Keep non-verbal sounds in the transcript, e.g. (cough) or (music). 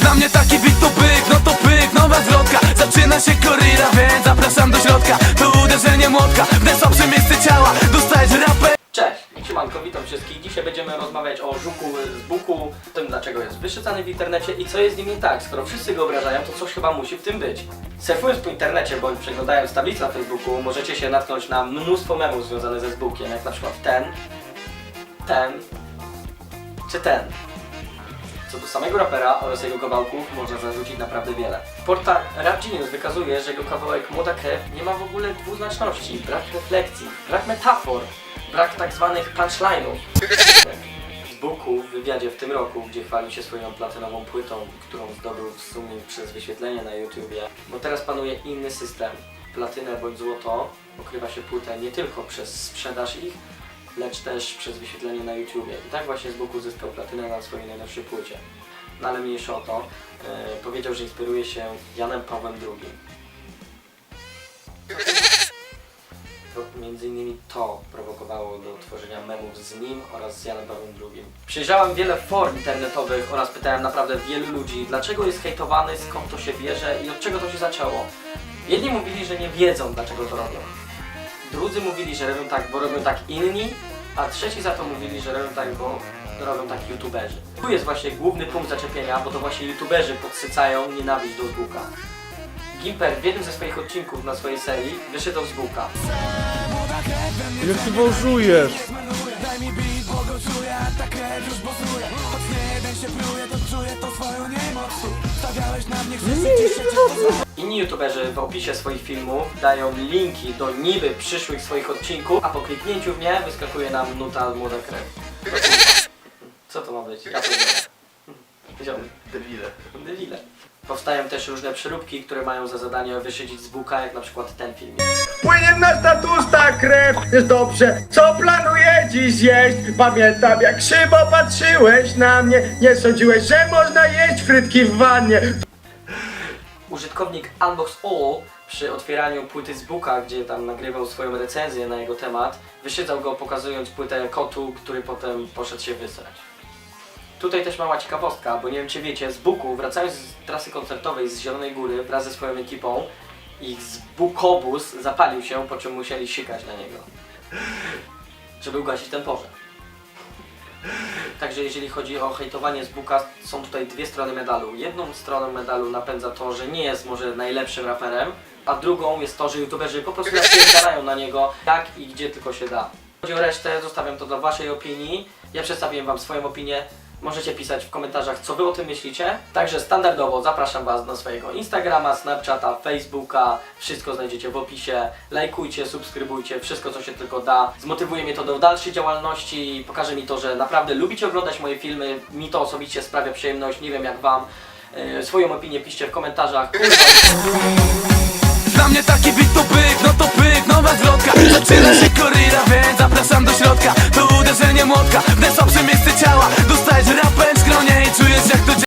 Dla mnie taki bit to pyk, no to pyk, nowa zwrotka Zaczyna się koryla, więc zapraszam do środka To uderzenie młotka, ciała Dostajesz rapę Cześć, siemanko, witam wszystkich. Dzisiaj będziemy rozmawiać o żuku z buku, tym dlaczego jest wyszczycany w internecie i co jest z nim nie tak. Skoro wszyscy go obrażają, to coś chyba musi w tym być. Surfując po internecie bądź przeglądając tablice na Facebooku, możecie się natknąć na mnóstwo memów związanych ze zbukiem, jak na przykład ten, ten, czy ten. Co do samego rapera oraz jego kawałków można zarzucić naprawdę wiele. Portal Rap Genius wykazuje, że jego kawałek Młoda Krew nie ma w ogóle dwuznaczności, brak refleksji, brak metafor, brak tak zwanych punchline'ów. Buku w wywiadzie w tym roku, gdzie chwalił się swoją platynową płytą, którą zdobył w sumie przez wyświetlenie na YouTubie, bo teraz panuje inny system. Platynę bądź złoto pokrywa się płytę nie tylko przez sprzedaż ich, lecz też przez wyświetlenie na YouTubie. I tak właśnie z Buku zyskał platynę na swojej najnowszej płycie. No ale mniejsza o to, e, powiedział, że inspiruje się Janem Pawłem II. To między innymi to prowokowało do tworzenia memów z nim oraz z Janem Pawłem II. Przyjrzałem wiele form internetowych oraz pytałem naprawdę wielu ludzi, dlaczego jest hejtowany, skąd to się bierze i od czego to się zaczęło. Jedni mówili, że nie wiedzą, dlaczego to robią. Drudzy mówili, że robią tak, bo robią tak inni, a trzeci za to mówili, że robią tak, bo robią tak youtuberzy. Tu jest właśnie główny punkt zaczepienia, bo to właśnie youtuberzy podsycają nienawiść do Zbuka. Gimper w jednym ze swoich odcinków na swojej serii wyszedł z Buka. Jak ty? Inni youtuberzy w opisie swoich filmów dają linki do niby przyszłych swoich odcinków, a po kliknięciu w nie wyskakuje nam nuta młoda krew. Co to ma być? Ja to nie wiem. Debile. Debile. Powstają też różne przeróbki, które mają za zadanie wyszydzić z buka, jak na przykład ten film. Płynie na statusta krew, jest dobrze Co planuje dziś zjeść? Pamiętam jak krzywo patrzyłeś na mnie Nie sądziłeś, że można jeść frytki w wannie Użytkownik Unbox All przy otwieraniu płyty z Booka, gdzie tam nagrywał swoją recenzję na jego temat, wyszydzał go pokazując płytę kotu, który potem poszedł się wysrać. Tutaj też mała ciekawostka, bo nie wiem czy wiecie, z Buku, wracając z trasy koncertowej z Zielonej Góry wraz ze swoją ekipą, ich z Bukobus zapalił się, po czym musieli sikać na niego, żeby ugasić ten pożar. Także jeżeli chodzi o hejtowanie z Buka, są tutaj dwie strony medalu. Jedną stroną medalu napędza to, że nie jest może najlepszym raperem, a drugą jest to, że youtuberzy po prostu (laughs) napierdalają na niego jak i gdzie tylko się da. Chodzi o resztę, zostawiam to dla waszej opinii. Ja przedstawiłem wam swoją opinię. Możecie pisać w komentarzach, co wy o tym myślicie. Także standardowo zapraszam was na swojego Instagrama, Snapchata, Facebooka. Wszystko znajdziecie w opisie. Lajkujcie, subskrybujcie, wszystko co się tylko da. Zmotywuje mnie to do dalszej działalności i pokaże mi to, że naprawdę lubicie oglądać moje filmy. Mi to osobiście sprawia przyjemność, nie wiem jak wam. Yy, swoją opinię piszcie w komentarzach. Dla mnie taki bit to pyk, no to pyk, nowa zwrotka się